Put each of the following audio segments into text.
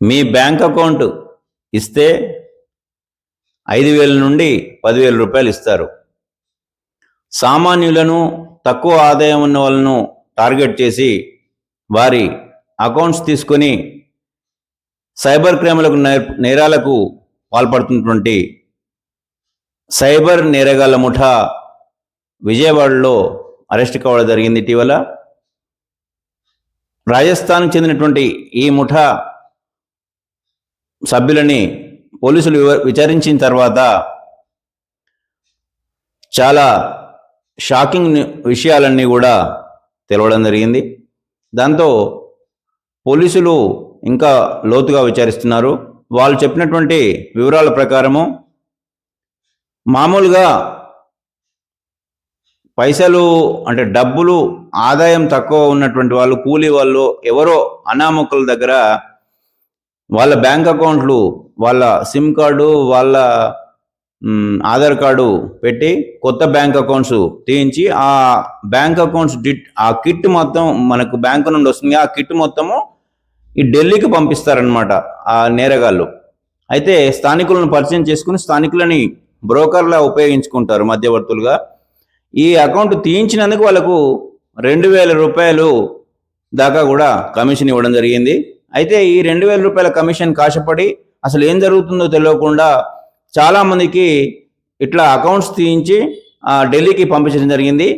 మీ bank account ఇస్తే ఐదు వేల నుండి పదివేల రూపాయలు ఇస్తారు. సామాన్యులను తక్కువ ఆదాయం ఉన్న వాళ్ళను టార్గెట్ చేసి వారి అకౌంట్స్ తీసుకొని సైబర్ క్రైమ్లకు నేరాలకు పాల్పడుతున్నటువంటి సైబర్ నేరగాళ్ళ ముఠా విజయవాడలో అరెస్ట్ కావడం జరిగింది. ఇటీవల రాజస్థాన్కి చెందినటువంటి ఈ ముఠా సభ్యులని పోలీసులు వివ- విచారించిన తర్వాత చాలా షాకింగ్ విషయాలన్నీ కూడా తెలవడం జరిగింది. దాంతో పోలీసులు ఇంకా లోతుగా విచారిస్తున్నారు. వాళ్ళు చెప్పినటువంటి వివరాల ప్రకారము మామూలుగా పైసలు అంటే డబ్బులు ఆదాయం తక్కువ ఉన్నటువంటి వాళ్ళు కూలీ వాళ్ళు ఎవరో అనామకుల దగ్గర వాళ్ళ బ్యాంక్ అకౌంట్లు వాళ్ళ సిమ్ కార్డు వాళ్ళ ఆధార్ కార్డు పెట్టి కొత్త బ్యాంక్ అకౌంట్స్ తీయించి ఆ బ్యాంక్ అకౌంట్స్ డిట్ ఆ కిట్ మొత్తం మనకు బ్యాంక్ నుండి వస్తుంది. ఆ కిట్ మొత్తము ఈ ఢిల్లీకి పంపిస్తారనమాట ఆ నేరగాళ్ళు. అయితే స్థానికులను పరిచయం చేసుకుని స్థానికులని బ్రోకర్లా ఉపయోగించుకుంటారు మధ్యవర్తులుగా. ఈ అకౌంట్ తీయించినందుకు వాళ్ళకు రెండు వేల రూపాయలు దాకా కూడా కమిషన్ ఇవ్వడం జరిగింది. అయితే ఈ రెండు వేల రూపాయల కమిషన్ కాశపడి అసలు ఏం జరుగుతుందో తెలియకుండా చాలామందికి ఇట్లా అకౌంట్స్ తీయించి ఆ ఢిల్లీకి పంపించడం జరిగింది.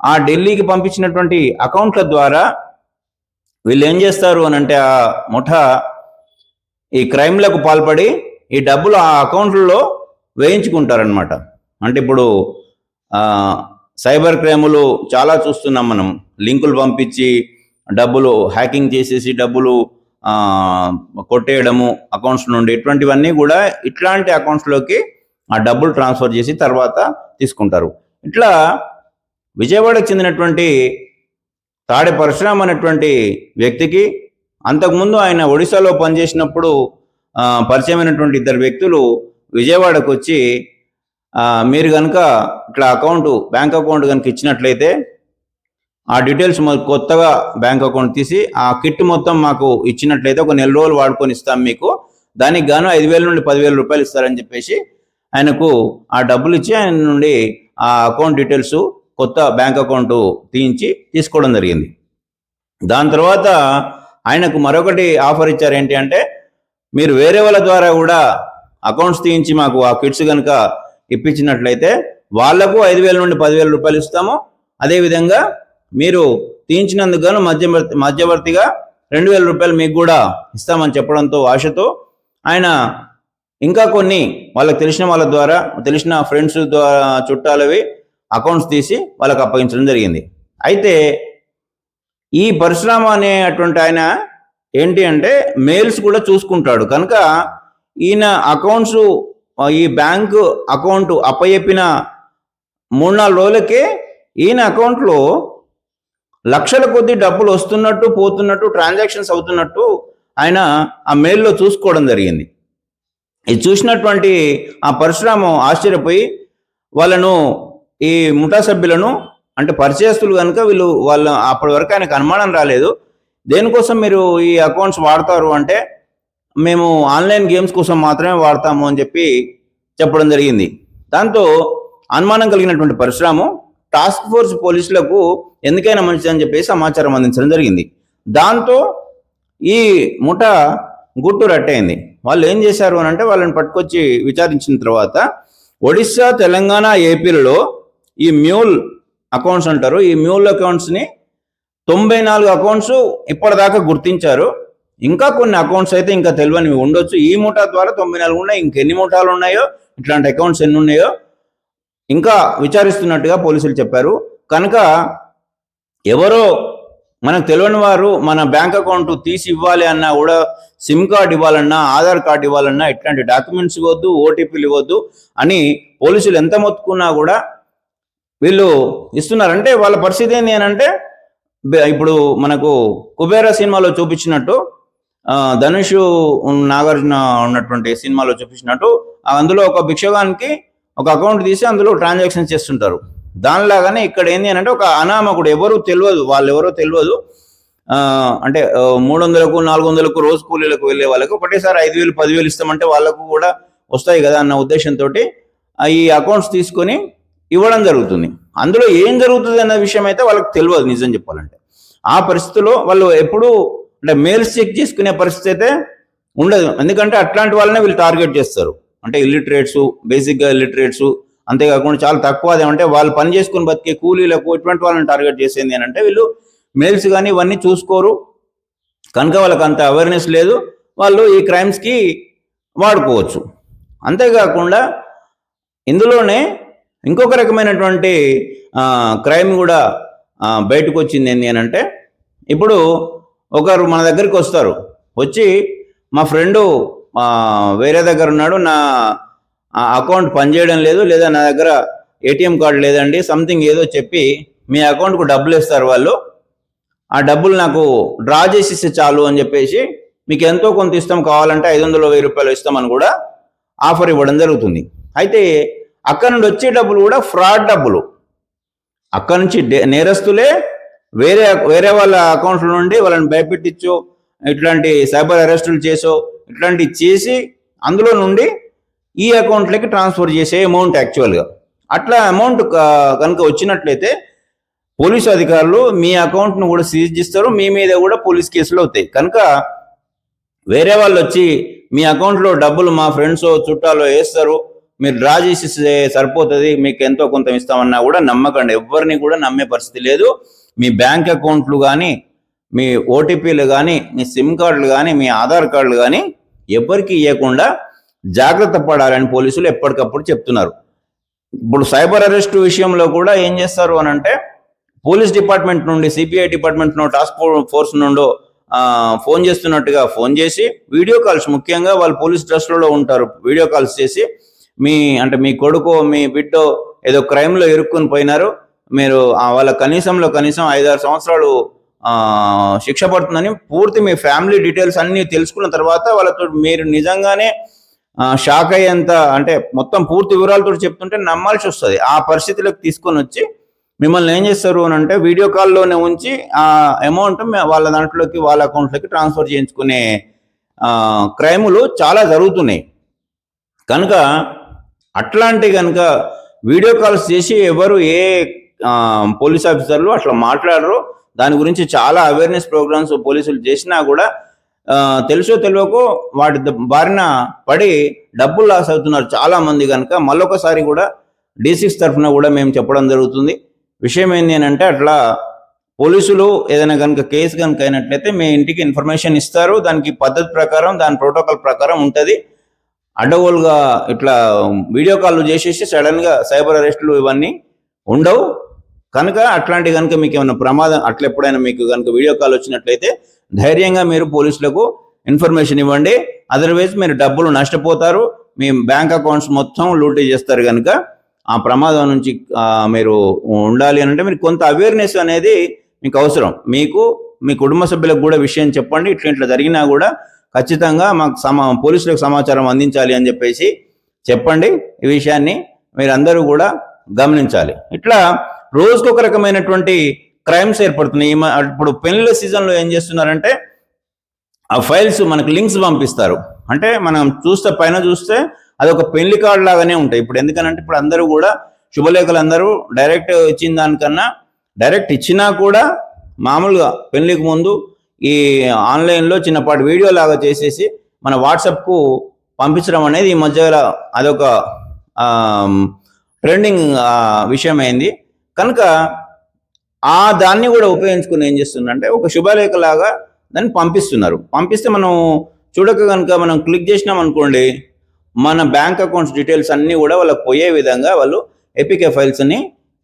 ఆ ఢిల్లీకి పంపించినటువంటి అకౌంట్ల ద్వారా వీళ్ళు ఏం చేస్తారు అని అంటే ఆ ముఠ ఈ క్రైమ్లకు పాల్పడి ఈ డబ్బులు ఆ అకౌంట్లలో వేయించుకుంటారనమాట అంటే ఇప్పుడు సైబర్ క్రైములు చాలా చూస్తున్నాం మనం. లింకులు పంపించి డబ్బులు హ్యాకింగ్ చేసేసి డబ్బులు కొట్టేయడము అకౌంట్స్ నుండి ఇటువంటివన్నీ కూడా ఇట్లాంటి అకౌంట్స్లోకి ఆ డబ్బులు ట్రాన్స్ఫర్ చేసి తర్వాత తీసుకుంటారు. ఇట్లా విజయవాడకు చెందినటువంటి తాడే పరశురామ్ అనేటువంటి వ్యక్తికి అంతకుముందు ఆయన ఒడిశాలో పనిచేసినప్పుడు పరిచయమైనటువంటి ఇద్దరు వ్యక్తులు విజయవాడకు వచ్చి మీరు కనుక ఇట్లా అకౌంట్ బ్యాంక్ అకౌంట్ కనుక ఇచ్చినట్లయితే ఆ డీటెయిల్స్ మాకు కొత్తగా బ్యాంక్ అకౌంట్ తీసి ఆ కిట్ మొత్తం మాకు ఇచ్చినట్లయితే ఒక నెల రోజులు వాడుకొని ఇస్తాం మీకు. దానికి గాను ఐదు వేల నుండి పదివేల రూపాయలు ఇస్తారని చెప్పేసి ఆయనకు ఆ డబ్బులు ఇచ్చి ఆయన నుండి ఆ అకౌంట్ డీటెయిల్స్ కొత్త బ్యాంక్ అకౌంట్ తీయించి తీసుకోవడం జరిగింది. దాని తర్వాత ఆయనకు మరొకటి ఆఫర్ ఇచ్చారు ఏంటి అంటే మీరు వేరే వాళ్ళ ద్వారా కూడా అకౌంట్స్ తీయించి మాకు ఆ కిట్స్ కనుక ఇప్పించినట్లయితే వాళ్ళకు ఐదు వేల నుండి పదివేల రూపాయలు ఇస్తాము. అదేవిధంగా మీరు తీయించినందుకు గాను మధ్యవర్తి మధ్యవర్తిగా రెండు వేల రూపాయలు మీకు కూడా ఇస్తామని చెప్పడంతో ఆశతో ఆయన ఇంకా కొన్ని వాళ్ళకి తెలిసిన వాళ్ళ ద్వారా తెలిసిన ఫ్రెండ్స్ ద్వారా చుట్టాలవి అకౌంట్స్ తీసి వాళ్ళకి అప్పగించడం జరిగింది. అయితే ఈ పరశురామ అనేటువంటి ఆయన ఏంటి అంటే మెయిల్స్ కూడా చూసుకుంటాడు. కనుక ఈయన అకౌంట్స్ ఈ బ్యాంకు అకౌంట్ అప్పయెప్పిన మూడు నాలుగు రోజులకే ఈయన అకౌంట్లో లక్షల కొద్ది డబ్బులు వస్తున్నట్టు పోతున్నట్టు ట్రాన్సాక్షన్స్ అవుతున్నట్టు ఆయన ఆ మెయిల్లో చూసుకోవడం జరిగింది. ఇది చూసినటువంటి ఆ పరశురామం ఆశ్చర్యపోయి వాళ్ళను ఈ ముఠా సభ్యులను అంటే పరిచయస్తులు కనుక వీళ్ళు వాళ్ళ అప్పటి వరకు ఆయనకు అనుమానం రాలేదు. దేనికోసం మీరు ఈ అకౌంట్స్ వాడతారు అంటే మేము ఆన్లైన్ గేమ్స్ కోసం మాత్రమే వాడతాము అని చెప్పి చెప్పడం జరిగింది. దాంతో అనుమానం కలిగినటువంటి పరశురాము టాస్క్ ఫోర్స్ పోలీసులకు ఎందుకైనా మంచిది అని చెప్పి సమాచారం అందించడం జరిగింది. దాంతో ఈ ముఠ గుట్టు రట్టయింది. వాళ్ళు ఏం చేశారు అని అంటే వాళ్ళని పట్టుకొచ్చి విచారించిన తర్వాత ఒడిశా తెలంగాణ ఏపీలలో ఈ మ్యూల్ అకౌంట్స్ అంటారు. ఈ మ్యూల్ అకౌంట్స్ని తొంభై నాలుగు అకౌంట్స్ ఇప్పటిదాకా గుర్తించారు. ఇంకా కొన్ని అకౌంట్స్ అయితే ఇంకా తెలియనివి ఉండొచ్చు. ఈ ముఠా ద్వారా తొంభై నాలుగు ఉన్నాయి. ఇంకెన్ని ముఠాలు ఉన్నాయో ఇట్లాంటి అకౌంట్స్ ఎన్ని ఉన్నాయో ఇంకా విచారిస్తున్నట్టుగా పోలీసులు చెప్పారు. కనుక ఎవరో మనకు తెలియని వారు మన బ్యాంక్ అకౌంట్ తీసి ఇవ్వాలి అన్నా కూడా సిమ్ కార్డ్ ఇవ్వాలన్నా ఆధార్ కార్డ్ ఇవ్వాలన్నా ఇట్లాంటి డాక్యుమెంట్స్ ఇవ్వద్దు ఓటీపీలు ఇవ్వద్దు అని పోలీసులు ఎంత మొత్తుకున్నా కూడా వీళ్ళు ఇస్తున్నారు. అంటే వాళ్ళ పరిస్థితి ఏంటి అని అంటే ఇప్పుడు మనకు కుబేర సినిమాలో చూపించినట్టు ధనుషు ధనుష్ నాగార్జున ఉన్నటువంటి సినిమాలో చూపించినట్టు అందులో ఒక భిక్షగానికి ఒక అకౌంట్ తీసి అందులో ట్రాన్సాక్షన్ చేస్తుంటారు. దానిలాగానే ఇక్కడ ఏంది అని అంటే ఒక అనామకుడు ఎవరు తెలియదు వాళ్ళు ఎవరో తెలియదు అంటే మూడు వందలకు నాలుగు వందలకు రోజు కూలీలకు వెళ్ళే వాళ్ళకి ఒకటేసారి ఐదు వేలు పదివేలు ఇస్తామంటే వాళ్ళకు కూడా వస్తాయి కదా అన్న ఉద్దేశంతో ఈ అకౌంట్స్ తీసుకొని ఇవ్వడం జరుగుతుంది. అందులో ఏం జరుగుతుంది అన్న విషయం అయితే వాళ్ళకి తెలియదు నిజం చెప్పాలంటే. ఆ పరిస్థితిలో వాళ్ళు ఎప్పుడూ అంటే మెయిల్స్ చెక్ చేసుకునే పరిస్థితి అయితే ఉండదు. ఎందుకంటే అట్లాంటి వాళ్ళనే వీళ్ళు టార్గెట్ చేస్తారు. అంటే ఇల్లిటరేట్స్ బేసిక్గా ఇల్లిటరేట్స్ అంతేకాకుండా చాలా తక్కువ ఏమంటే వాళ్ళు పని చేసుకుని బతికే కూలీలకు ఇటువంటి వాళ్ళని టార్గెట్ చేసేది అని అంటే వీళ్ళు మెయిల్స్ కానీ ఇవన్నీ చూసుకోరు. కనుక వాళ్ళకి అంత అవేర్నెస్ లేదు. వాళ్ళు ఈ క్రైమ్స్కి వాడుకోవచ్చు. అంతేకాకుండా ఇందులోనే ఇంకొక రకమైనటువంటి క్రైమ్ కూడా బయటకు వచ్చింది ఏంటి అని అంటే ఇప్పుడు ఒకరు మన దగ్గరికి వస్తారు. వచ్చి మా ఫ్రెండు వేరే దగ్గర ఉన్నాడు నా అకౌంట్ పనిచేయడం లేదు లేదా నా దగ్గర ఏటీఎం కార్డు లేదండి సంథింగ్ ఏదో చెప్పి మీ అకౌంట్కు డబ్బులు ఇస్తారు వాళ్ళు. ఆ డబ్బులు నాకు డ్రా చేసి ఇస్తే చాలు అని చెప్పేసి మీకు ఎంతో కొంత ఇస్తాం కావాలంటే ఐదు వందలు వెయ్యి రూపాయలు ఇస్తామని కూడా ఆఫర్ ఇవ్వడం జరుగుతుంది. అయితే అక్కడ నుండి వచ్చే డబ్బులు కూడా ఫ్రాడ్ డబ్బులు. అక్కడ నుంచి డే- నేరస్తులే వేరే వేరే వాళ్ళ అకౌంట్ల నుండి వాళ్ళని భయపెట్టించో ఇట్లాంటి సైబర్ అరెస్టులు చేసో ఇట్లాంటివి చేసి అందులో నుండి ఈ అకౌంట్లకి ట్రాన్స్ఫర్ చేసే అమౌంట్ యాక్చువల్గా. అట్లా అమౌంట్ కనుక వచ్చినట్లయితే పోలీసు అధికారులు మీ అకౌంట్ను కూడా సీజ్ చేస్తారు మీ మీద కూడా పోలీస్ కేసులు అవుతాయి. కనుక వేరే వాళ్ళు వచ్చి మీ అకౌంట్లో డబ్బులు మా ఫ్రెండ్స్ చుట్టాలో వేస్తారు మీరు డ్రా చేసి సరిపోతుంది మీకు ఎంతో కొంత ఇస్తామన్నా కూడా నమ్మకండి. ఎవరిని కూడా నమ్మే పరిస్థితి లేదు. మీ బ్యాంక్ అకౌంట్లు కానీ మీ ఓటీపీలు కానీ మీ సిమ్ కార్డులు కానీ మీ ఆధార్ కార్డులు కానీ ఎవరికి ఇవ్వకుండా జాగ్రత్త పడాలని పోలీసులు ఎప్పటికప్పుడు చెప్తున్నారు. ఇప్పుడు సైబర్ అరెస్ట్ విషయంలో కూడా ఏం చేస్తారు అని అంటే పోలీస్ డిపార్ట్మెంట్ నుండి సిపిఐ డిపార్ట్మెంట్ నుండి టాస్క్ ఫోర్స్ నుండో ఫోన్ చేస్తున్నట్టుగా ఫోన్ చేసి వీడియో కాల్స్ ముఖ్యంగా వాళ్ళు పోలీస్ డ్రెస్లలో ఉంటారు. వీడియో కాల్స్ చేసి మీ అంటే మీ కొడుకో మీ బిడ్డో ఏదో క్రైమ్లో ఇరుక్కుని పోయినారు. మీరు ఆ, వాళ్ళ కనీసంలో కనీసం ఐదారు సంవత్సరాలు శిక్ష పడుతుందని పూర్తి మీ ఫ్యామిలీ డీటెయిల్స్ అన్ని తెలుసుకున్న తర్వాత వాళ్ళతో మీరు నిజంగానే షాక్ అయ్యేంత అంటే మొత్తం పూర్తి వివరాలతో చెప్తుంటే నమ్మాల్సి వస్తుంది. ఆ పరిస్థితిలోకి తీసుకొని వచ్చి మిమ్మల్ని ఏం చేస్తారు అని అంటే వీడియో కాల్లోనే ఉంచి ఆ అమౌంట్ వాళ్ళ దాంట్లోకి వాళ్ళ అకౌంట్లోకి ట్రాన్స్ఫర్ చేయించుకునే క్రైములు చాలా జరుగుతున్నాయి. కనుక అట్లాంటి కనుక వీడియో కాల్స్ చేసి ఎవరు ఏ పోలీస్ ఆఫీసర్లు అట్లా మాట్లాడరు. దాని గురించి చాలా అవేర్నెస్ ప్రోగ్రామ్స్ పోలీసులు చేసినా కూడా తెలుసో తెలియకో వాటి బారిన పడి డబ్బులు లాస్ అవుతున్నారు చాలా మంది కనుక. మళ్ళొకసారి కూడా డి సిక్స్ తరఫున కూడా మేము చెప్పడం జరుగుతుంది. విషయం ఏంటి అని అంటే అట్లా పోలీసులు ఏదైనా కనుక కేసు కనుక అయినట్లయితే మీ ఇంటికి ఇన్ఫర్మేషన్ ఇస్తారు. దానికి పద్ధతి ప్రకారం దాని ప్రోటోకాల్ ప్రకారం ఉంటుంది. అడ్డగోలుగా ఇట్లా వీడియో కాల్ చేసేసి సడన్గా సైబర్ అరెస్టులు ఇవన్నీ ఉండవు. కనుక అట్లాంటి కనుక మీకు ఏమైనా ప్రమాదం అట్లా ఎప్పుడైనా మీకు కనుక వీడియో కాల్ వచ్చినట్లయితే ధైర్యంగా మీరు పోలీసులకు ఇన్ఫర్మేషన్ ఇవ్వండి. అదర్వైజ్ మీరు డబ్బులు నష్టపోతారు. మీ బ్యాంక్ అకౌంట్స్ మొత్తం లూటీ చేస్తారు కనుక ఆ ప్రమాదం నుంచి మీరు ఉండాలి అని అంటే మీరు కొంత అవేర్నెస్ అనేది మీకు అవసరం. మీకు మీ కుటుంబ సభ్యులకు కూడా విషయం చెప్పండి. ఇట్లా ఇట్లా జరిగినా కూడా ఖచ్చితంగా మాకు సమా పోలీసులకు సమాచారం అందించాలి అని చెప్పేసి చెప్పండి. ఈ విషయాన్ని మీరందరూ కూడా గమనించాలి. ఇట్లా రోజుకొక రకమైనటువంటి క్రైమ్స్ ఏర్పడుతున్నాయి. ఇప్పుడు పెళ్ళిళ్ళ సీజన్లో ఏం చేస్తున్నారంటే ఆ ఫైల్స్ మనకు లింక్స్ పంపిస్తారు. అంటే మనం చూస్తే పైన చూస్తే అది ఒక పెళ్ళి కార్డు లాగానే ఉంటాయి. ఇప్పుడు ఎందుకనంటే ఇప్పుడు అందరూ కూడా శుభలేఖలు అందరూ డైరెక్ట్ ఇచ్చిన దానికన్నా డైరెక్ట్ ఇచ్చినా కూడా మామూలుగా పెళ్ళికి ముందు ఈ ఆన్లైన్లో చిన్నపాటి వీడియో లాగా చేసేసి మన వాట్సాప్కు పంపించడం అనేది ఈ మధ్య అదొక ట్రెండింగ్ విషయం అయింది కనుక ఆ దాన్ని కూడా ఉపయోగించుకుని ఏం చేస్తుందంటే ఒక శుభలేఖ లాగా దాన్ని పంపిస్తున్నారు. పంపిస్తే మనం చూడక కనుక మనం క్లిక్ చేసినాం అనుకోండి మన బ్యాంక్ అకౌంట్స్ డీటెయిల్స్ అన్నీ కూడా వాళ్ళకి పోయే విధంగా వాళ్ళు ఎపికే ఫైల్స్ అని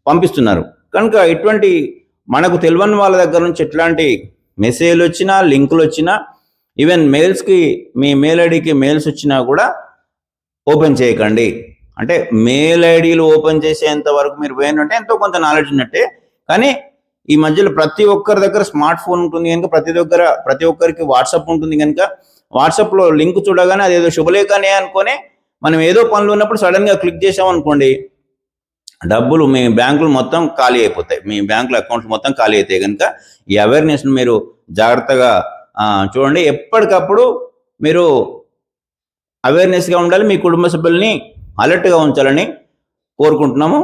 పంపిస్తున్నారు. కనుక ఇటువంటి మనకు తెలియని వాళ్ళ దగ్గర నుంచి ఎట్లాంటి మెసేజ్లు వచ్చినా లింకులు వచ్చినా ఈవెన్ మెయిల్స్కి మీ మెయిల్ ఐడికి మెయిల్స్ వచ్చినా కూడా ఓపెన్ చేయకండి. అంటే మెయిల్ ఐడీలు ఓపెన్ చేసేంత వరకు మీరు పోయిందంటే ఎంతో కొంత నాలెడ్జ్ ఉన్నట్టే. కానీ ఈ మధ్యలో ప్రతి ఒక్కరి దగ్గర స్మార్ట్ ఫోన్ ఉంటుంది కనుక ప్రతి దగ్గర ప్రతి ఒక్కరికి వాట్సాప్ ఉంటుంది కనుక వాట్సాప్లో లింక్ చూడగానే అదేదో శుభలేఖనే అనుకొని మనం ఏదో పనులు ఉన్నప్పుడు సడన్గా క్లిక్ చేసాం అనుకోండి డబ్బులు మీ బ్యాంకులు మొత్తం ఖాళీ అయిపోతాయి. మీ బ్యాంకుల అకౌంట్లు మొత్తం ఖాళీ అయితే కనుక ఈ అవేర్నెస్ని మీరు జాగ్రత్తగా చూడండి. ఎప్పటికప్పుడు మీరు అవేర్నెస్గా ఉండాలి మీ కుటుంబ సభ్యుల్ని అలర్ట్గా ఉంచాలని కోరుకుంటున్నాము.